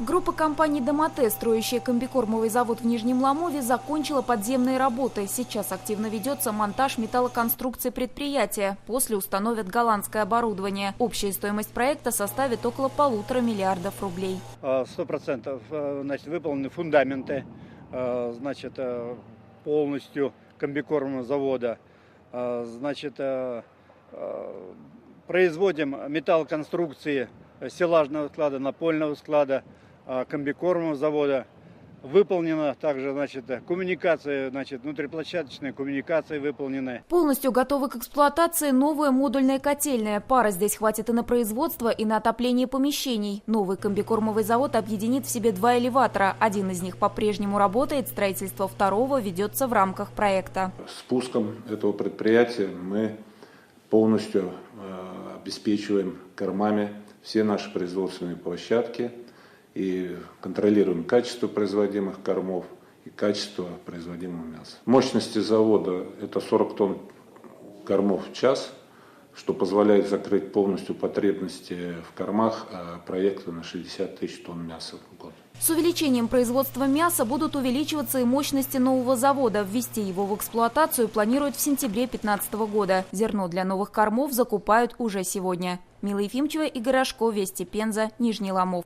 Группа компаний «Домате», строящая комбикормовый завод в Нижнем Ломове, закончила подземные работы. Сейчас активно ведется монтаж металлоконструкции предприятия. После установят голландское оборудование. Общая стоимость проекта составит около полутора миллиардов рублей. А, Сто процентов значит, выполнены фундаменты э, значит, полностью комбикормового завода. А, Значит, производим металлоконструкции стеллажного склада, напольного склада, комбикормового завода. Выполнена также значит, коммуникация, значит, внутриплощадочная коммуникация выполнены. Полностью готовы к эксплуатации новая модульная котельная. Пара здесь хватит и на производство, и на отопление помещений. Новый комбикормовый завод объединит в себе два элеватора. Один из них по-прежнему работает, строительство второго ведется в рамках проекта. Спуском этого предприятия мы полностью э, обеспечиваем кормами все наши производственные площадки и контролируем качество производимых кормов и качество производимого мяса. Мощности завода это 40 тонн кормов в час, что позволяет закрыть полностью потребности в кормах а проекта на 60 тысяч тонн мяса в год. С увеличением производства мяса будут увеличиваться и мощности нового завода. Ввести его в эксплуатацию планируют в сентябре 2015 года. Зерно для новых кормов закупают уже сегодня. Мила Ефимчева, Игорь Рожко, Вести Пенза, Нижний Ломов.